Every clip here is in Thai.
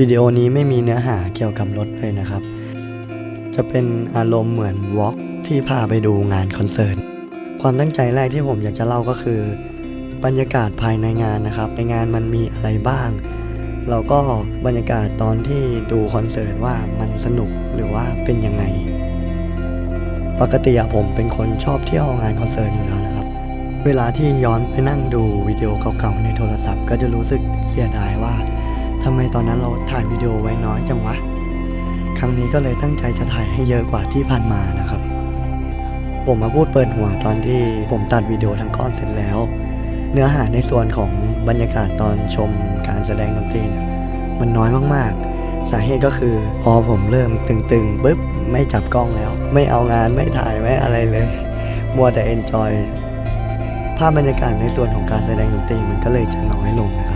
วิดีโอนี้ไม่มีเนื้อหาเกี่ยวกับรถเลยนะครับ จะเป็นอารมณ์เหมือนวอล์กที่พาไปดูงานคอนเสิร์ต ความตั้งใจแรกที่ผมอยากจะเล่าก็คือ บรรยากาศภายในงานนะครับ ในงานมันมีอะไรบ้าง แล้วก็บรรยากาศตอนที่ดูคอนเสิร์ตว่ามันสนุกหรือว่าเป็นยังไง ปกติผมเป็นคนชอบเที่ยวงานคอนเสิร์ตอยู่แล้วนะครับ เวลาที่ย้อนไปนั่งดูวิดีโอเก่าๆในโทรศัพท์ ก็จะรู้สึกเสียดายว่า ทำไมตอนนั้นเราถ่ายวิดีโอไว้น้อยจังวะ ครั้งนี้ก็เลยตั้งใจจะถ่ายให้เยอะกว่าที่ผ่านมานะครับ ผมมาพูดเปิดหัวตอนที่ผมตัดวิดีโอทั้งก้อนเสร็จแล้ว เนื้อหาในส่วนของบรรยากาศตอนชมการแสดงดนตรีมันน้อยมากๆ สาเหตุก็คือ พอผมเริ่มตึงๆปุ๊บไม่จับกล้องแล้ว ไม่เอางานไม่ถ่ายไม่อะไรเลย มัวแต่เอนจอยภาพบรรยากาศในส่วนของการแสดงดนตรีมันก็เลยจะน้อยลงนะครับ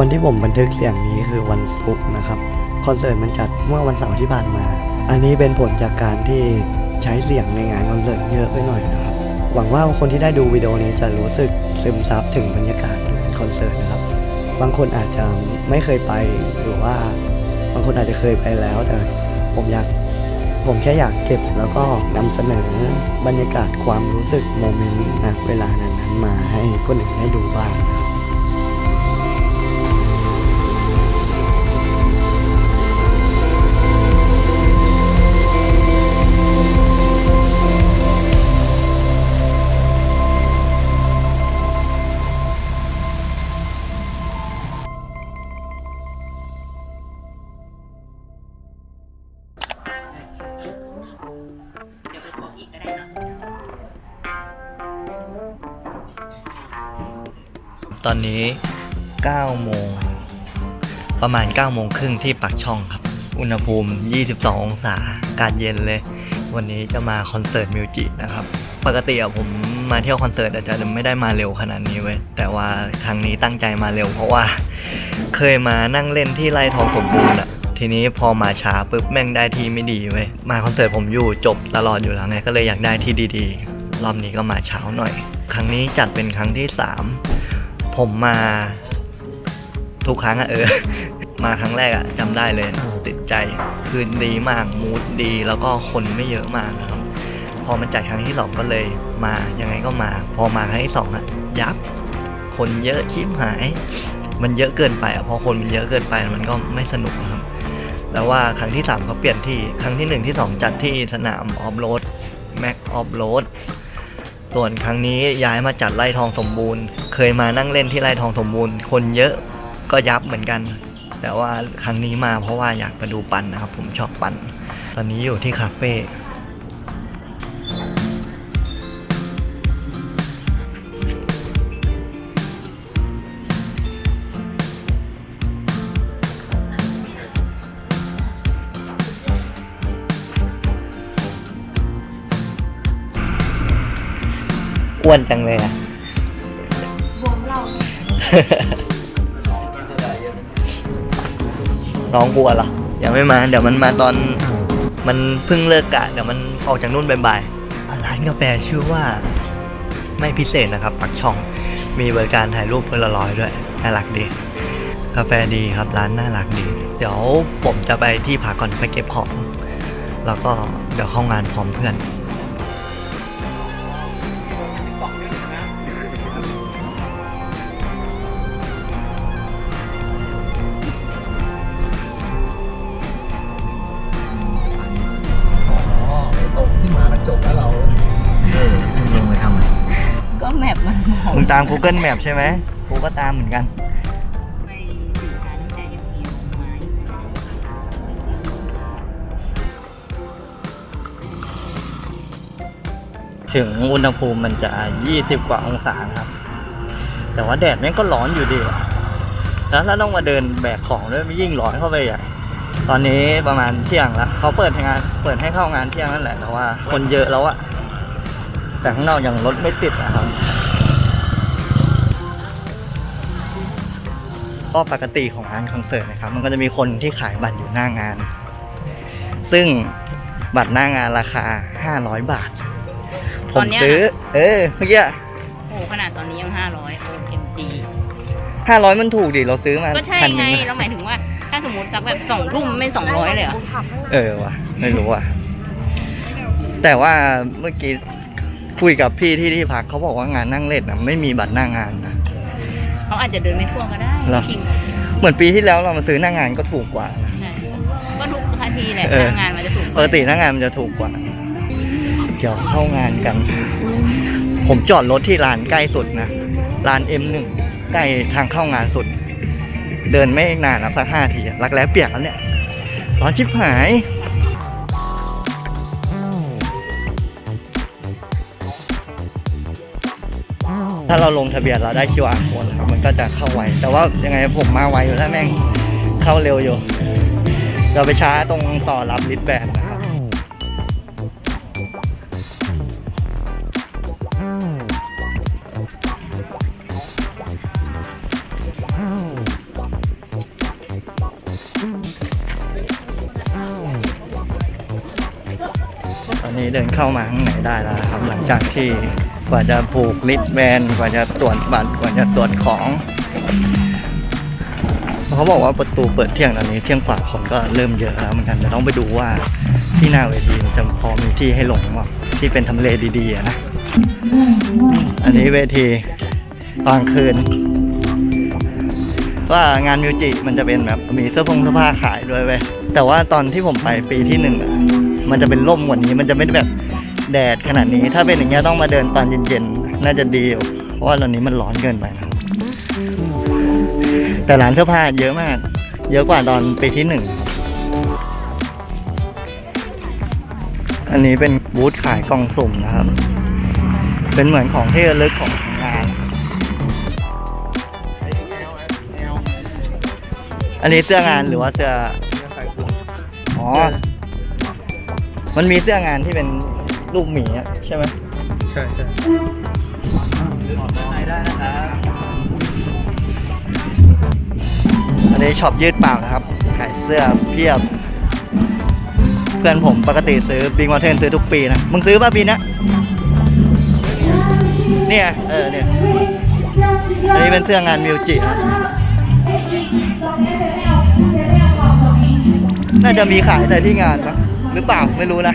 วันที่ผมบันทึกเสียงนี้คือวันศุกร์นะครับคอนเสิร์ตมันจัดเมื่อวันเสาร์ที่ผ่านมา อันนี้เป็นผลจากการที่ใช้เสียงในงานคอนเสิร์ตเยอะไปหน่อยนะครับ หวังว่าคนที่ได้ดูวิดีโอนี้จะรู้สึกซึมซับถึงบรรยากาศงานคอนเสิร์ตนะครับ บางคนอาจจะไม่เคยไปหรือว่า บางคนอาจจะเคยไปแล้วแต่ผมอยากผมแค่อยากเก็บแล้วก็นำเสนอบรรยากาศความรู้สึกโมเมนต์นะเวลานั้นมาให้คนอื่นได้ดูบ้าง ประมาณ9โมงครึ่งที่ปักช่องครับ อุณหภูมิ 22 องศาอากาศเย็นเลย วันนี้จะมาคอนเสิร์ตมิวจินะครับ ปกติอะผมมาเที่ยวคอนเสิร์ตอาจจะไม่ได้มาเร็วขนาดนี้เว้ย แต่ว่าครั้งนี้ตั้งใจมาเร็ว เพราะว่า เคยมานั่งเล่นที่ไร่ทองสมบูรณ์อะทีนี้พอมาช้าปุ๊บแม่งได้ที่ไม่ดีเว้ย มาคอนเสิร์ตผมอยู่จบตลอดอยู่แล้วไง ก็เลยอยากได้ที่ดีๆ รอบนี้ก็มาเช้าหน่อย ครั้งนี้จัดเป็นครั้งที่สามผมมาทุกครั้งอะเออ มาครั้งแรกอะจำได้เลย ติดใจคืนดีมากมูดดี แล้วก็คนไม่เยอะมากนะครับ พอมันจัดครั้งที่สองก็เลยมายังไงก็มา พอมาครั้งที่สองอะยับ คนเยอะชิบหาย มันเยอะเกินไปอะพอคนมันเยอะเกินไปมันก็ไม่สนุกนะครับแล้วว่าครั้งที่สามเขาเปลี่ยนที่ครั้งที่หนึ่งที่สองจัดที่สนามออฟโรดแม็กออฟโรดส่วนครั้งนี้ย้ายมาจัดไร่ทองสมบูรณ์ เคยมานั่งเล่นที่ไร่ทองสมบูรณ์ คนเยอะก็ยับเหมือนกัน แต่ว่าครั้งนี้มาเพราะว่าอยากมาดูปันนะครับ ผมชอบปันตอนนี้อยู่ที่คาเฟ่อ้วนจังเลยอะ น้องกลัวเหรอยังไม่มาเดี๋ยวมันมาตอนมันเพิ่งเลิกกะ เดี๋ยวมันออกจากนู่นบ่ายๆร้านกาแฟชื่อว่า ไม่พิเศษนะครับปักช่อง มีบริการถ่ายรูปเพื่อละร้อยด้วยน่ารักดี กาแฟดีครับร้านน่ารักดี เดี๋ยวผมจะไปที่พักก่อนไปเก็บของ แล้วก็เดี๋ยวเข้างานพร้อมเพื่อนาม Google Map ใช่ไหมกูก็ตามเหมือนกัน ไปสื่อสารใจยังมีลงไม้อยู่นะถึงอุณหภูมิมันจะ 20 กว่าองศานะครับ แต่ว่าแดดแม่งก็ร้อนอยู่ดีอะแล้วถ้าต้องมาเดินแบกของด้วยมันยิ่งร้อนเข้าไปอะตอนนี้ประมาณเที่ยงแล้วเขาเปิดให้งาน เปิดให้เข้างานเที่ยงนั่นแหละแต่ว่า คนเยอะแล้วอะแต่ข้างนอกยังรถไม่ติดนะครับ ก็ปกติของงานคอนเสิร์ตนะครับ มันก็จะมีคนที่ขายบัตรอยู่หน้างาน ซึ่งบัตรหน้างานราคา 500 บาทผมซื้อ เออเมื่อกี้โอ้ขนาดตอนนี้ยังห้าร้อยโอเอ็มจีห้าร้อยมันถูกดิเราซื้อมาก็ใช่พันหไงนึ่งเราหมายถึงว่า ถ้าาสมมติสักแบบสองทุ่มไม่สองร้อยเลยเหรอเออว่ะ ไม่รู้ว่ะ แต่ว่าเมื่อกี้คุยกับพี่ที่ที่พักเขาบอกว่างานนั่งเล่นนะไม่มีบัตรหน้างานนะ เขาอาจจะเดินไม่ทั่วก็ได้เหรอ จริงเหมือนปีที่แล้วเรามาซื้อหน้างานก็ถูกกว่านะใช่ก็ทุกนาทีแหละเออทำงานมันจะถูกปกติหน้างานมันจะถูกกว่า เดี๋ยวเข้างานกัน ผมจอดรถที่ร้านใกล้สุดนะร้าน M1 ใกล้ทางเข้างานสุด เดินไม่นานนะสักห้าทีอะรักแร้เปียกแล้วเนี่ยร้อนชิบหาย ถ้าเราลงทะเบียนเราได้ QR code นะครับมัน ก็จะเข้าไว แต่ว่ายังไงผมมาไวอยู่แล้วแม่งเข้าเร็วอยู่เราไปช้าตรงต่อรับลิสแบนนะครับตอนนี้เดินเข้ามาข้างในได้แล้วครับ หลังจากที่ กว่าจะผูกลิสแบนกว่าจะตรวจบัตรกว่าจะตรวจของเขาบอกว่าประตูเปิดเที่ยงตอนนี้เที่ยงกว่าคนก็เริ่มเยอะแล้วเหมือนกันแต่ต้องไปดูว่าที่หน้าเวทีมันจะพอมีที่ให้ลงมั้งที่เป็นทำเลดีๆนะ อันนี้เวทีตอนคืน ว่างานมิวจิมันจะเป็นแบบมีเสื้อผงเสื้อผ้าขายด้วยเว้ยแต่ว่าตอนที่ผมไปปีที่หนึ่งมันจะเป็นร่มกว่านี้มันจะไม่ได้แบบ แดดขนาดนี้ ถ้าเป็นอย่างเงี้ยต้องมาเดินตอนเย็นๆ น่าจะดีเพราะว่าตอนนี้มันร้อนเกินไปนะแต่ร้านเสื้อผ้าเยอะมาก เยอะกว่าตอนปีที่หนึ่ง อันนี้เป็นบูธขายกล่องสุ่มนะครับ เป็นเหมือนของที่ระลึกของงาน อันนี้เสื้องานหรือว่าเสื้อ อ๋อ มันมีเสื้องานที่เป็น รูปหมีอะใช่ไหมใช่ใช่อันนี้ช็อปยืดเปล่านะครับ ขายเสื้อเพียบ เพื่อนผมปกติซื้อบิงวอเทนซื้อทุกปีนะ มึงซื้อป่ะปีเนี้ยเนี่ย เออเนี่ย อันนี้เป็นเสื้องานมิวจินะน่าจะมีขายแต่ที่งานนะหรือเปล่าไม่รู้นะ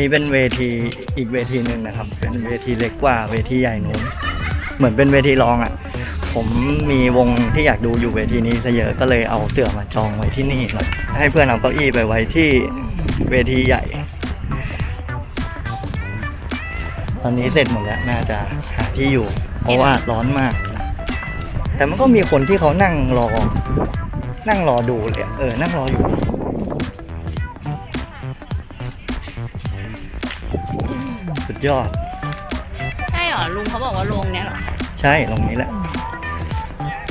นี้เป็นเวทีอีกเวทีหนึ่งนะครับ เป็นเวทีเล็กกว่าเวทีใหญ่นู้นเหมือนเป็นเวทีรองอะ่ะ ผมมีวงที่อยากดูอยู่เวทีนี้ซะเยอะก็เลยเอาเสื่อมาจองไว้ที่นี่ครับให้เพื่อนเอาเก้าอี้ไปไว้ที่เวทีใหญ่ ตอนนี้เสร็จหมดแล้วน่าจะหาที่อยู่ เพราะว่าร้อนมาก แต่มันก็มีคนที่เขานั่งรอ นั่งรอดูเลยเออ นั่งรออยู่ ยอด ใช่เหรอลุงเขาบอกว่าโรงเนี้ยเหรอใช่ตรงนี้แหละ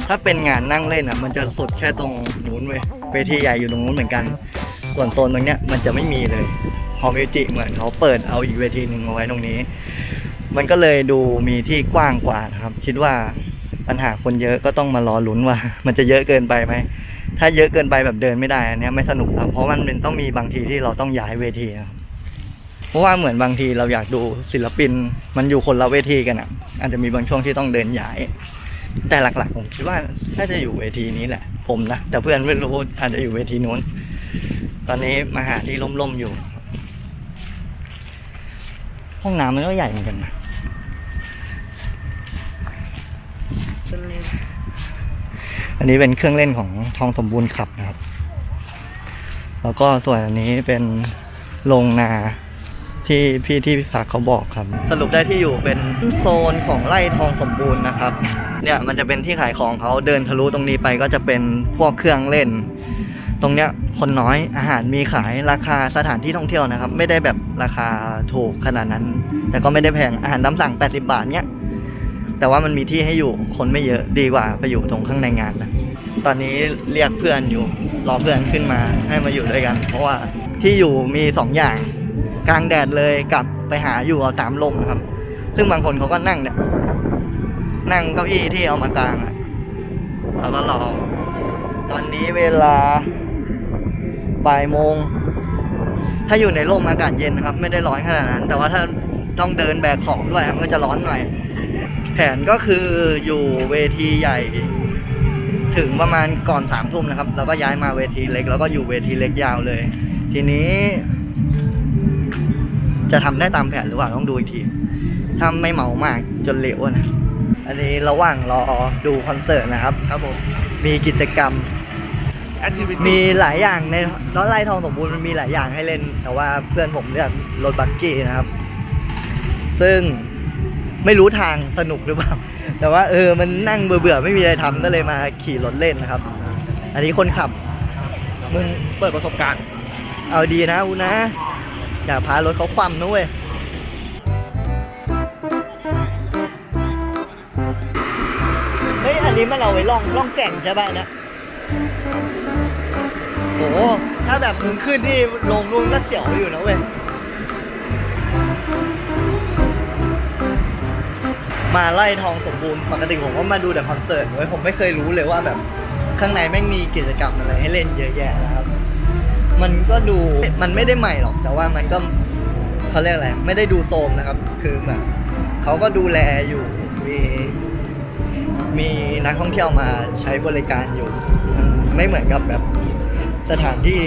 ถ้าเป็นงานนั่งเล่นอะ มันจะสุดแค่ตรงนู้นเว้ยเวทีใหญ่อยู่ตรงนู้นเหมือนกัน ส่วนโซนตรงเนี้ยมันจะไม่มีเลยฮอลล์มิวจิเหมือนเขาเปิดเอาอีกเวทีหนึ่งมาไว้ตรงนี้ มันก็เลยดูมีที่กว้างกว่านะครับ คิดว่าปัญหาคนเยอะก็ต้องมารอลุ้นว่า มันจะเยอะเกินไปไหม ถ้าเยอะเกินไปแบบเดินไม่ได้อันเนี้ยไม่สนุกครับ เพราะมันเป็นต้องมีบางทีที่เราต้องย้ายเวทีนะครับ เพราะว่าเหมือนบางทีเราอยากดูศิลปิน มันอยู่คนละเวทีกันอะ อาจจะมีบางช่วงที่ต้องเดินย้าย แต่หลักๆ ผมคิดว่าน่าจะอยู่เวทีนี้แหละ ผมนะ แต่เพื่อนไม่รู้อาจจะอยู่เวทีนู้น ตอนนี้มาหาที่ร่มๆอยู่ ห้องน้ำมันก็ใหญ่เหมือนกันนะอันนี้เป็นเครื่องเล่นของทองสมบูรณ์ขับนะครับ แล้วก็ส่วนอันนี้เป็นโรงนา ที่พี่ที่พี่พักเขาบอกครับ สรุปได้ที่อยู่เป็นโซนของไร่ทองสมบูรณ์นะครับ เนี่ยมันจะเป็นที่ขายของเขาเดินทะลุตรงนี้ไปก็จะเป็นพวกเครื่องเล่น ตรงเนี้ยคนน้อยอาหารมีขายราคาสถานที่ท่องเที่ยวนะครับ ไม่ได้แบบราคาถูกขนาดนั้น แต่ก็ไม่ได้แพงอาหารตามสั่ง 80 บาทเนี้ยแต่ว่ามันมีที่ให้อยู่คนไม่เยอะดีกว่าไปอยู่ตรงข้างในงานนะตอนนี้เรียกเพื่อนอยู่รอเพื่อนขึ้นมาให้มาอยู่ด้วยกัน เพราะว่าที่อยู่มีสองอย่าง กลางแดดเลยกับไปหาอยู่เอาตามลมครับ ซึ่งบางคนเขาก็นั่งเนี่ยนั่งเก้าอี้ที่เอามากลางอะแล้วก็รอตอนนี้เวลาบ่ายโมง ถ้าอยู่ในร่มอากาศเย็นนะครับ ไม่ได้ร้อนขนาดนั้น แต่ว่าถ้าต้องเดินแบกของด้วยมันก็จะร้อนหน่อย แผนก็คืออยู่เวทีใหญ่ ถึงประมาณก่อนสามทุ่มนะครับ แล้วก็ย้ายมาเวทีเล็ก แล้วก็อยู่เวทีเล็กยาวเลย ทีนี้ จะทำได้ตามแผนหรือเปล่าต้องดูอีกทีถ้าไม่เหมามากจนเหลวอะนะ อันนี้ระหว่างรอดูคอนเสิร์ตนะครับ ครับผมมีกิจกรรมมีหลายอย่างในร้อนไล่ทองสมบูรณ์มันมีหลายอย่างให้เล่น แต่ว่าเพื่อนผมเลือกรถบักกี้นะครับ ซึ่งไม่รู้ทางสนุกหรือเปล่า แต่ว่าเออมันนั่งเบื่อๆไม่มีอะไรทำก็เลยมาขี่รถเล่นนะครับ อันนี้คนขับมึงเปิดประสบการณ์ เอาดีนะอูนะ อย่าพารถเขาคว่ำนะเว้ยเฮ้ยอันนี้มันเอาไว้ล่องล่องแก่งใช่ป่ะเนะโอ้โหถ้าแบบมึงขึ้นที่ลงนู่นก็เสียวอยู่นะเว้ยมาไล่ทองสมบูรณ์ปกติผมก็มาดูแต่คอนเสิร์ตเว้ยผมไม่เคยรู้เลยว่าแบบข้างในแม่งมีกิจกรรมอะไรให้เล่นเยอะแยะ มันก็ดูมันไม่ได้ใหม่หรอก แต่ว่ามันก็เขาเรียกอะไรไม่ได้ดูโทมนะครับ คือแบบเขาก็ดูแลอยู่มีมีนักท่องเที่ยวมาใช้บริการอยู่มันไม่เหมือนกับแบบสถานที่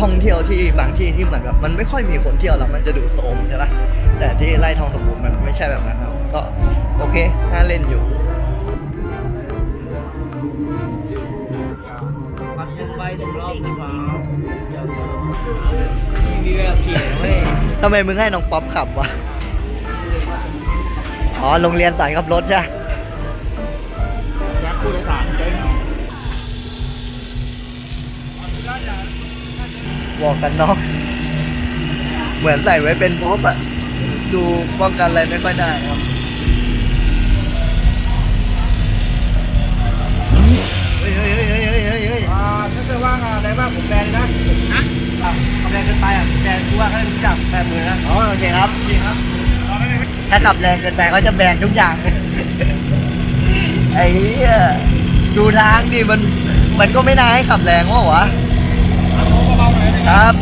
ท่องเที่ยวที่บางที่ที่เหมือนแบบมันไม่ค่อยมีคนเที่ยวแล้วมันจะดูโทมใช่ปะแต่ที่ไร่ทองสมบูรณ์มันไม่ใช่แบบนั้นครับก็โอเคน่าเล่นอยู่ปัดยังไปถึงรอบนะครับ มีแบบขี่เว้ยทำไมมึงให้น้องป๊อปขับวะ อ๋อ โรงเรียนสายขับรถใช่ปะแจ็คผู้โดยสารเจ๊งบอกกันน้องเหมือนใส่ไว้เป็นพ็อปอะดูป้องกันอะไรไม่ค่อยได้ครับเฮ้ยเฮ้ยเฮ้ยเฮ้ยเฮ้ยเฮ้ยอ่าถ้าเกิดว่างานอะไรบ้างผมแบนนะนะ ขับแรงเกินไปอะแบนกูว่าเขารู้จักแบนมือนะอ๋อโอเคครับ จริงครับเอาไม่ไม่ถ้าขับแรงเกินไปเขาจะแบนทุกอย่าง ไอ้เหี้ยดูทางดิมัน มันก็ไม่น่าให้ขับแรงวะวะเอาเบาๆหน่อยครับ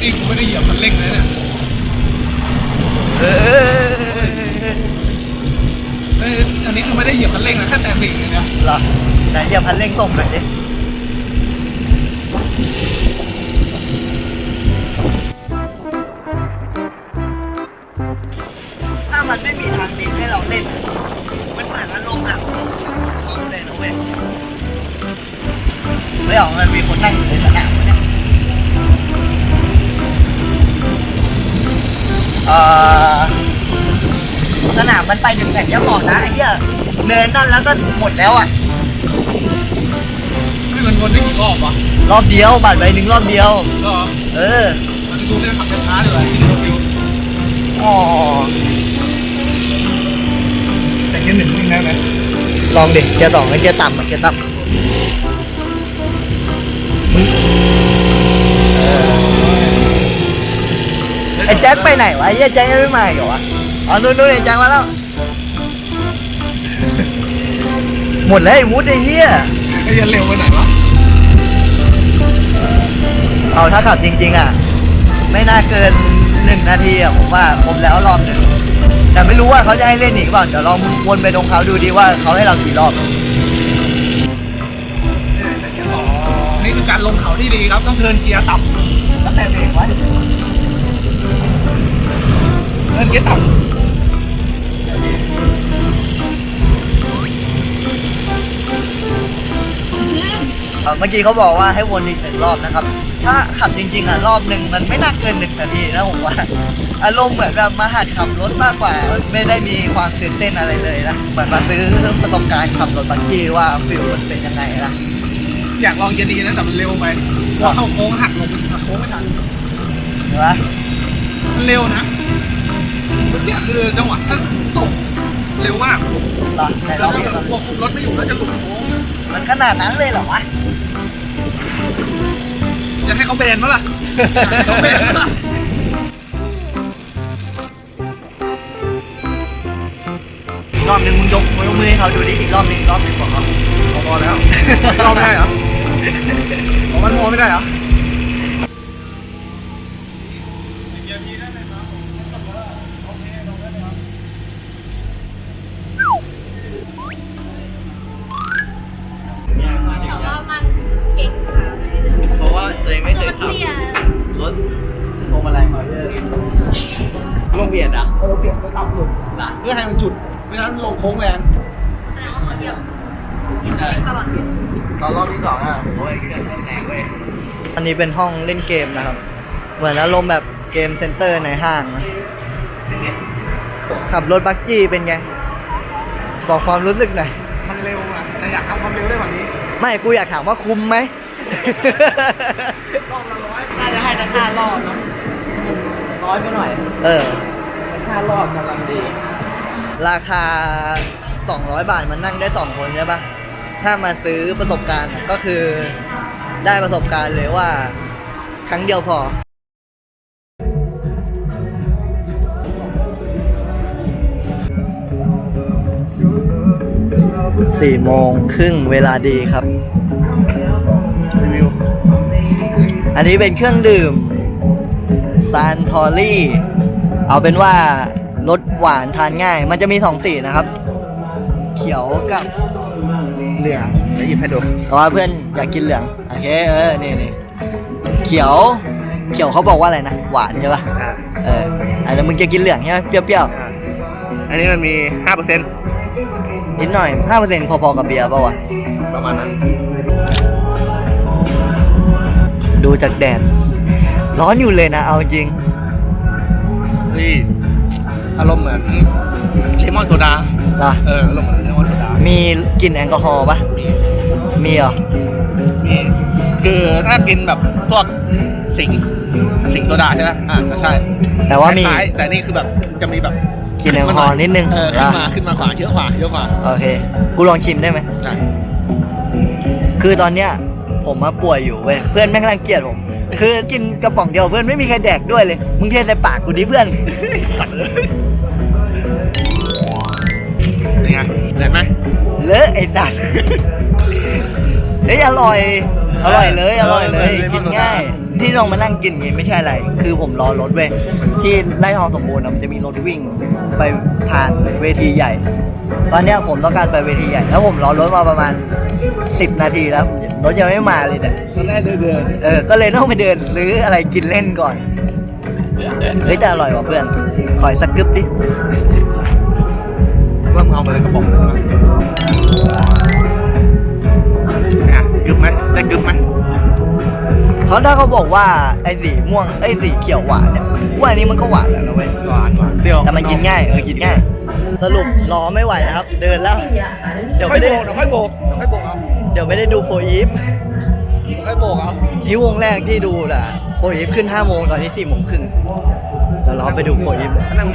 นี่กูไม่ได้เหยียบคันเร่งเลยเนี่ยเออเอ้ยอันนี้คือไม่ได้เหยียบคันเร่งนะแค่แต่เบรกอย่างเดียวเหรอไหนเหยียบพันเร่งส่งหน่อยดิ ถ้ามันไม่มีทางดินให้เราเล่น มันเหมือนมันลงอะก็เลยนะเว้ยไม่ออกมันมีคนนั่งอยู่ในสนามเนี่ยเอ่อสนามมันไปถึงแผ่นยาหมอกนะไอ้เหี้ยเนินนั่นแล้วก็หมดแล้วอะให้มันวนได้กี่รอบวะ รอบเดียวบัตรใบหนึ่งรอบเดียว ก็เออมันดูแค่ขับช้าๆดีกว่าที่เร็วอ๋อๆแต่แค่หนึ่งวิ่งได้ไหมลองดิเกียร์สองกับเกียร์ต่ำอะเกียร์ต่ำเออไอ้แจ็คไปไหนวะไอ้เหี้ยแจ็คยังไม่มาอีกเหรอวะอ๋อนู่นนู่นไอ้แจ็คมาแล้ว หมดแล้วไอ้วุฒิไอ้เหี้ย ไอ้ยันเร็วไปไหนวะ เอาถ้าขับจริง ๆ อะ ไม่น่าเกินหนึ่งนาทีอะผมว่าผมแล้วรอบหนึ่งแต่ไม่รู้ว่าเขาจะให้เล่นอีกเปล่าเดี๋ยวลองวนไปตรงเขาดูดีว่าเขาให้เรากี่รอบ นี่คือการลงเขาที่ดีครับ ต้องเทิร์นเกียร์ต่ำแล้วแต่เบรกไว้เทิร์นเกียร์ต่ำเอ่อเมื่อกี้เขาบอกว่าให้วนอีกหนึ่งรอบนะครับ ถ้าขับจริงๆอะรอบหนึ่งมันไม่น่าเกินหนึ่งนาทีนะผมว่า อารมณ์เหมือนแบบมาหัดขับรถมากกว่า ไม่ได้มีความตื่นเต้นอะไรเลยนะเหมือนมาซื้อประสบการณ์ขับรถบักกี้ว่าฟิลมันเป็นยังไงนะอยากลองเกียร์ดีนะแต่มันเร็วไปพอเข้าโค้งหักลงหักโค้งไม่ทันเห็นปะมันเร็วนะเมื่อกี้คือจังหวะท่านส่งเร็วมากตอนไหนแล้เราวก็แบบควบคุมรถไม่อยู่แล้วจะหลุดโค้งมันขนาดนั้นเลยเหรอวะ จะให้เขาแบนมั้ยล่ะเขาแบนมั้ยล่ะรอบหนึงมึงยกมือมือให้เขาดูดิอีกรอบนึงอีกรอบนึงบอกเขาพอแล้วเราไม่ได้เหรอบอกมันพอไม่ได้เหรอ ลัยมาเยอะลงเบียดอะเออเปลี่ยนสตับสุดล่ะเพื่อให้มันจุดไม่งั้นลงโค้งแรงแสดงว่าเขาเหยียบเหยียบเองตลอดตอนรอบที่สองอะโอ้ยเครื่องเล่นแรงเว้ยอันนี้เป็นห้องเล่นเกมนะครับ เหมือนอารมณ์แบบเกมเซ็นเตอร์ในห้างนะขับรถบักจี้เป็นไง บอกความรู้สึกหน่อย มันเร็วอะแต่อยากทำความเร็วได้กว่านี้ ไม่กูอยากถามว่าคุ้มไหมรอบละร้อยน่าจะให้ทั้งห้ารอบเนาะ ร้อยไปหน่อยเออทั้งห้ารอบกำลังดีราคา 200 บาทมันนั่งได้ 2 คนใช่ปะถ้ามาซื้อประสบการณ์ก็คือได้ประสบการณ์เลยว่า ครั้งเดียวพอ สี่โมงครึ่งเวลาดีครับรีวิวอันนี้เป็นเครื่องดื่ม ซานทอรี่เอาเป็นว่ารสหวานทานง่าย มันจะมีสองสีนะครับ เขียวกับเหลืองจะหยิบให้ดูเพราะว่าเพื่อนอยากกินเหลืองโอเคเออนี่นี่เขียว เขียวเขาบอกว่าอะไรนะหวานใช่ปะอ่าเอออะแล้วมึงจะกินเหลืองใช่ไหมเปรี้ยวอ่าอันนี้มันมีห้าเปอร์เซ็นต์ๆนิดหน่อยห้าเปอร์เซ็นต์พอๆกับเบียร์ป่าวะประมาณนั้น ดูจากแดด ร้อนอยู่เลยนะ เอาจริงเฮ้ยอารมณ์เหมือนเลมอนโซดานะเอออารมณ์เหมือนเลมอนโซดา มีกลิ่นแอลกอฮอล์ปะมีมีเหรอ มีคือถ้ากินแบบพวกสิงสิงโซดาใช่ไหมอ่าจะใช่แต่ว่ามี คล้ยๆแต่นี่คือแบบจะมีแบบกินแอลกอฮอล์นิดนึง เออขึ้นมาอะขึ้นมาขวาเยอะกว่าเยอะกว่าโอเค กูลองชิมได้ไหม ใช่คือตอนเนี้ย ผมมาป่วยอยู่เว้ยเพื่อนแม่งรังเกียจผม คือกินกระป๋องเดียวเพื่อนไม่มีใครแดกด้วยเลย มึงเทใส่ปากกูดิเพื่อนเป็นไงเห็นไหมเลอะไอ้สัตว์เฮ้ยอร่อย อร่อยเลยอร่อยเลยกินง่าย ที่ลองมานั่งกินอย่างงี้ไม่ใช่อะไร คือผมรอรถเว้ยที่ไร่ทองสมบูรณ์อะมันจะมีรถวิ่งไปผ่านเวทีใหญ่ ตอนเนี้ยผมต้องการไปเวทีใหญ่แล้วผมรอรถมาประมาณสิบนาทีแล้วรถยังไม่มาเลยเนี่ยตอนแรกเดินเดินเออก็เลยต้องไปเดินซื้ออะไรกินเล่นก่อนเฮ้ยแต่อร่อยว่ะเพื่อนขออีกสักกึบดิว่ามึงเอาไปเลยกระป๋อง กึบไหมได้กึบไหมเพราะถ้าเขาบอกว่าไอ้สีม่วงไอ้สีเขียวหวานเนี่ยว่าอันนี้มันก็หวานแล้วนะเว้ยหวานหวานเปรี้ยวแต่มันกินง่ายเออกินง่าย สรุปรอไม่ไหวนะครับ เดินแล้ว เดี๋ยวค่อยไม่โบได้กเดี๋ยวค่อยโบกเดี๋ยวค่อยโบกเอาเดี๋ยวไม่ได้ดูโฟอีฟเดี๋ยวค่อยโบกเอานี่วงแรกที่ดูแหละโฟอีฟขึ้น5โมงตอนนี้4โมงครึ่งเดี๋ยวเราไปดูโฟอีฟ นั่ง